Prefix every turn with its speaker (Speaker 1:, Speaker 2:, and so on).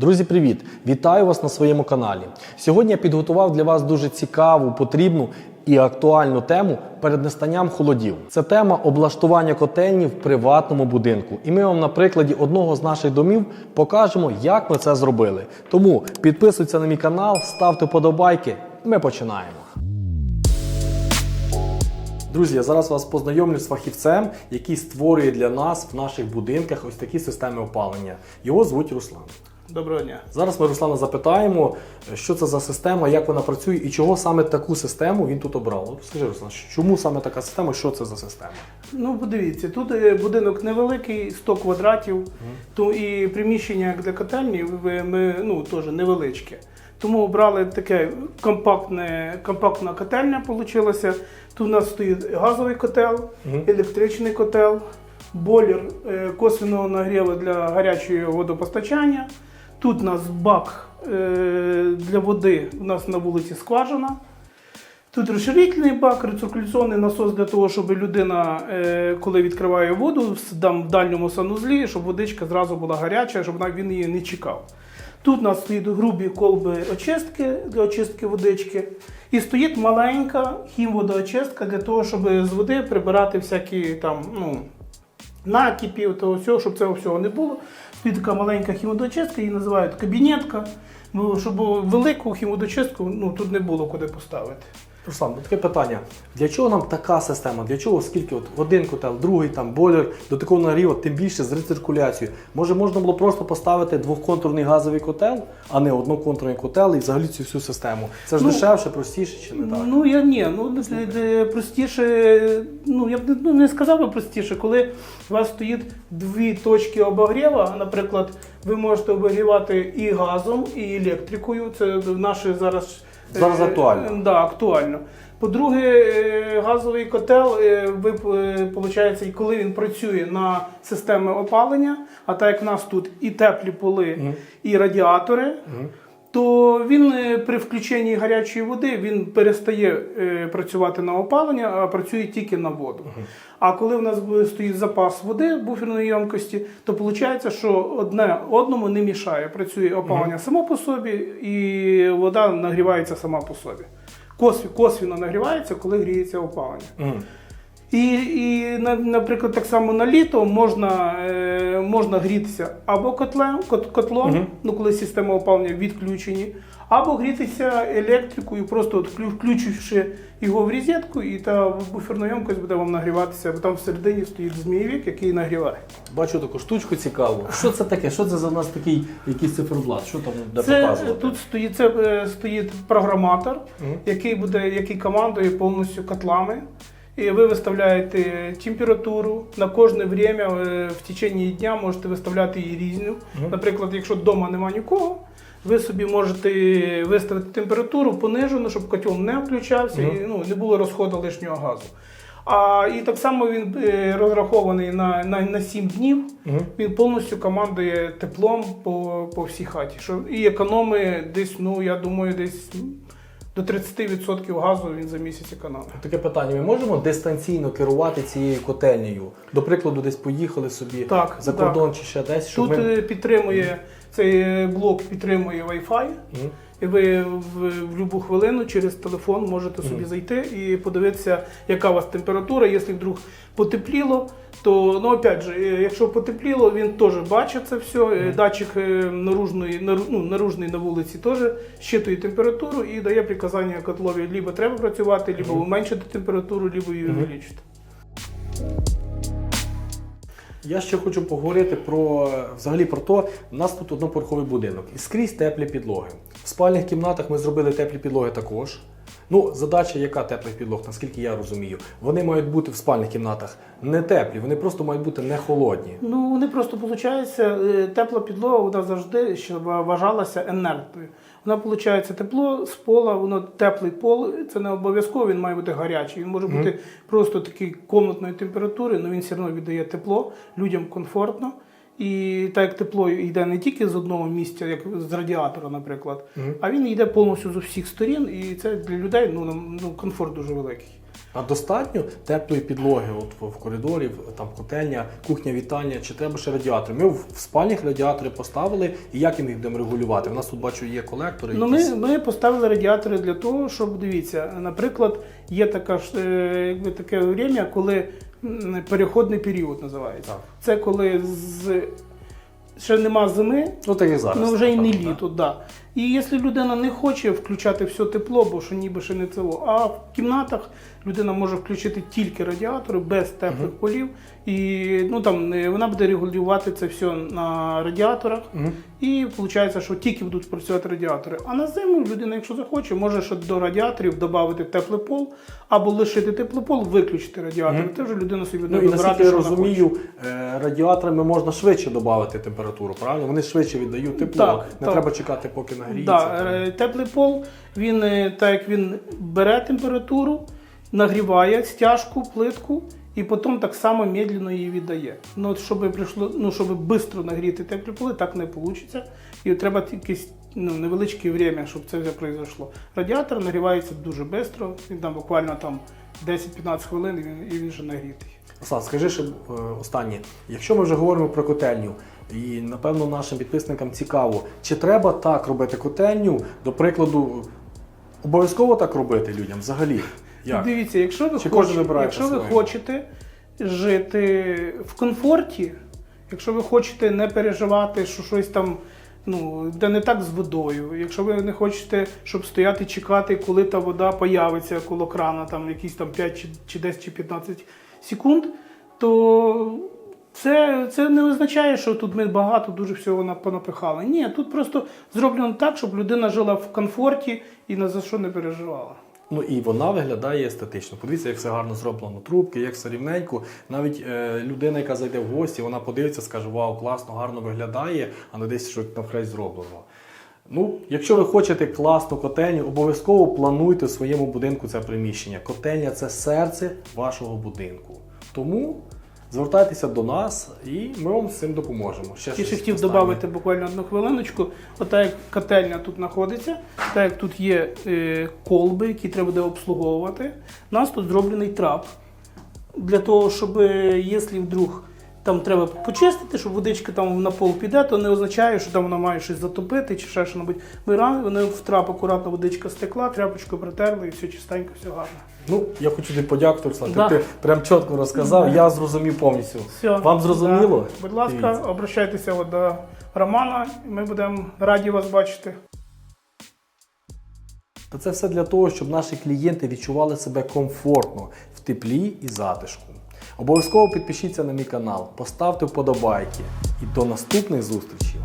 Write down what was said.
Speaker 1: Друзі, привіт! Вітаю вас на своєму каналі. Сьогодні я підготував для вас дуже цікаву, потрібну і актуальну тему перед настанням холодів. Це тема облаштування котельні в приватному будинку. І ми вам на прикладі одного з наших домів покажемо, як ми це зробили. Тому підписуйтесь на мій канал, ставте подобайки. Ми починаємо. Друзі, я зараз вас познайомлю з фахівцем, який створює для нас в наших будинках ось такі системи опалення. Його звуть Руслан.
Speaker 2: Доброго дня.
Speaker 1: Зараз ми Руслана запитаємо, що це за система, як вона працює і чого саме таку систему він тут обрав. Скажи, Руслан, чому саме така система, що це за система?
Speaker 2: Ну, подивіться, тут е, будинок невеликий, 100 квадратів, то і приміщення як для котельні ми, ну, теж невеличке. Тому обрали таке компактне, компактна котельня вийшла. Тут у нас стоїть газовий котел, електричний котел, бойлер е, косвенного нагріву для гарячого водопостачання. Тут у нас бак е, для води, у нас на вулиці скважина. Тут розширительний бак, рециркуляційний насос для того, щоб людина, е, коли відкриває воду в дальньому санузлі, щоб водичка зразу була гаряча, щоб він її не чекав. Тут у нас стоїть грубі колби очистки для очистки водички. І стоїть маленька хімводоочистка для того, щоб з води прибирати всякі там, ну, накипів, того всього, щоб цього всього не було. Стоїть така маленька хімодочистка, її називають кабінетка. Ну, щоб велику хімодочистку ну, тут не було куди поставити.
Speaker 1: Руслан, таке питання. Для чого нам така система? Для чого скільки от один котел, другий там бойлер до такого нагріву, тим більше з рециркуляцією? Може можна було просто поставити двохконтурний газовий котел, а не одноконтурний котел і взагалі цю всю систему. Це ж
Speaker 2: Ну,
Speaker 1: дешевше, простіше чи не так?
Speaker 2: Ну я ні, ну простіше, ну я б не- ну, не сказав би простіше, коли у вас стоїть дві точки обогріва, наприклад, ви можете обігрівати і газом, і електрикою. Це наше зараз
Speaker 1: Зараз
Speaker 2: е,
Speaker 1: актуально.
Speaker 2: Да, актуально. По-друге, е, газовий котел, е, ви і коли він працює на системи опалення, а так як в нас тут і теплі поли, і радіатори, то він е, при включенні гарячої води він перестає е, працювати на опалення, а працює тільки на воду. А коли в нас стоїть запас води буферної ємкості, то виходить, що одне одному не мішає. Працює опалення само по собі, і вода нагрівається сама по собі. Косві, косвіно нагрівається, коли гріється опалення. І, і наприклад, так само на літо можна, е, можна грітися або котлем, кот, котлом,
Speaker 1: Мгм.
Speaker 2: ну коли система опалення відключені, або грітися електрикою, просто от включивши його в розетку, і та буферна ємкость буде вам нагріватися, бо там всередині стоїть змійовик, який нагріває.
Speaker 1: Бачу таку штучку цікаву. Що це таке? Що це за нас такий якийсь циферблат? Що там де
Speaker 2: Це
Speaker 1: показувати?
Speaker 2: тут стоїть, це, е, стоїть програматор,
Speaker 1: Мгм.
Speaker 2: який буде, який командує повністю котлами. І ви виставляєте температуру на кожне время е, в течение дня можете виставляти її різню. Наприклад, якщо вдома немає нікого, ви собі можете виставити температуру понижену, щоб котел не включався і ну, не було розходу лишнього газу. А і так само він е, розрахований на, на, на 7 днів.
Speaker 1: Мгм.
Speaker 2: Він повністю командує теплом по, по всій хаті. Що, і економить десь, ну я думаю, десь до 30% газу він за місяць економить.
Speaker 1: Таке питання: ми можемо дистанційно керувати цією котельнею? До прикладу, десь поїхали собі
Speaker 2: Так,
Speaker 1: за
Speaker 2: так.
Speaker 1: кордон чи ще десь, щоб
Speaker 2: Тут
Speaker 1: ми.
Speaker 2: е, підтримує цей е, блок підтримує Wi-Fi.
Speaker 1: Мгм.
Speaker 2: І ви в, будь-яку хвилину через телефон можете собі зайти і подивитися, яка у вас температура. Якщо вдруг потепліло, то ну опять же, е, якщо потепліло, він теж бачить це все. Е, Датчик е, наружної, нару- ну, наружний на вулиці теж щитує температуру і дає приказання котлові, либо треба працювати, либо уменшити температуру, либо її увеличити.
Speaker 1: Я ще хочу поговорити про взагалі про те, у нас тут одноповерховий будинок і скрізь теплі підлоги. В спальних кімнатах ми зробили теплі підлоги також. Ну, задача, яка теплих підлог, наскільки я розумію, вони мають бути в спальних кімнатах не теплі, вони просто мають бути не холодні.
Speaker 2: Ну, вони просто виходить, тепла підлога вона завжди вважалася енергою. Вона виходить тепло з пола, воно теплий пол, це не обов'язково, він має бути гарячий. Він може бути просто такий комнатної температури, але він все одно віддає тепло, людям комфортно. І так як тепло йде не тільки з одного місця, як з радіатора, наприклад, а він йде повністю з усіх сторін, і це для людей ну, ну, комфорт дуже великий.
Speaker 1: А достатньо теплої підлоги от в- коридорі, там котельня, кухня, вітальня, чи треба ще радіатори? Ми в спальнях радіатори поставили, і як їм їх будемо регулювати? У нас тут бачу є колектори.
Speaker 2: Ну,
Speaker 1: якісь.
Speaker 2: ми, ми поставили радіатори для того, щоб дивіться, наприклад, є така ж е, якби таке время, коли переходний період називається.
Speaker 1: Так.
Speaker 2: Це коли з ще нема зими,
Speaker 1: Ну так і зараз.
Speaker 2: ну вже й не
Speaker 1: напевно,
Speaker 2: літо, да. І якщо людина не хоче включати все тепло, бо що ніби ще не тепло, а в кімнатах людина може включити тільки радіатори без теплих полів, і ну там вона буде регулювати це все на радіаторах.
Speaker 1: Мгм.
Speaker 2: І виходить, що тільки будуть працювати радіатори. А на зиму людина, якщо захоче, може ще до радіаторів додати теплий пол або лишити теплий пол, виключити радіатори.
Speaker 1: Мгм.
Speaker 2: Це вже людина собі
Speaker 1: Ну і
Speaker 2: вибирати,
Speaker 1: я розумію, е, радіаторами можна швидше додати температуру, правильно? Вони швидше віддають тепло.
Speaker 2: Так,
Speaker 1: не
Speaker 2: так.
Speaker 1: треба чекати, поки
Speaker 2: хоче.
Speaker 1: Нагріється.
Speaker 2: Да, е, теплий пол, він е, так як він бере температуру, нагріває стяжку, плитку. І потім так само медленно її віддає. Ну, от щоб прийшло, ну, щоб швидко нагріти теплі поли, так не вийде. І треба якесь ну, невеличке время, щоб це все пройшло. Радіатор нагрівається дуже швидко, він там буквально там 10-15 хвилин і він, і він вже нагрітий.
Speaker 1: Руслан, скажи ще е, останнє. Якщо ми вже говоримо про котельню, і напевно нашим підписникам цікаво, чи треба так робити котельню, до прикладу, обов'язково так робити людям взагалі? Як?
Speaker 2: Дивіться, якщо ви,
Speaker 1: Чи
Speaker 2: хочете, якщо ви хочете жити в комфорті, якщо ви хочете не переживати, що щось там. Ну, де не так з водою. Якщо ви не хочете, щоб стояти чекати, коли та вода появиться коло крана, там якісь там 5 чи, чи 10 чи 15 секунд, то це, це не означає, що тут ми багато дуже всього на- понапихали. Ні, тут просто зроблено так, щоб людина жила в комфорті і на за що не переживала.
Speaker 1: Ну і вона виглядає естетично. Подивіться, як все гарно зроблено. Трубки, як все рівненько. Навіть е, людина, яка зайде в гості, вона подивиться, скаже, вау, класно, гарно виглядає, а не десь щось навкрай зроблено. Ну, якщо ви хочете класну котельню, обов'язково плануйте в своєму будинку це приміщення. Котельня це серце вашого будинку. Тому звертайтеся до нас і ми вам з цим допоможемо. Ще
Speaker 2: ще хотів додати буквально одну хвилиночку. Ота як котельня тут знаходиться, так як тут є е, колби, які треба буде обслуговувати. У нас тут зроблений трап для того, щоб е, якщо вдруг там треба почистити, щоб водичка там на пол піде, то не означає, що там вона має щось затопити чи ще що-небудь. Ми рано, вони в трап акуратно водичка стекла, тряпочкою протерли і все чистенько, все гарно.
Speaker 1: Ну, я хочу тобі подякувати, Руслан.
Speaker 2: Да.
Speaker 1: Ти, прям чітко розказав, я зрозумів повністю.
Speaker 2: Все.
Speaker 1: Вам зрозуміло?
Speaker 2: Да. Будь ласка,
Speaker 1: Дивіться.
Speaker 2: обращайтеся от до Романа, і ми будемо раді вас бачити.
Speaker 1: Та це все для того, щоб наші клієнти відчували себе комфортно, в теплі і затишку. Обов'язково підпишіться на мій канал, поставте вподобайки і до наступних зустрічей!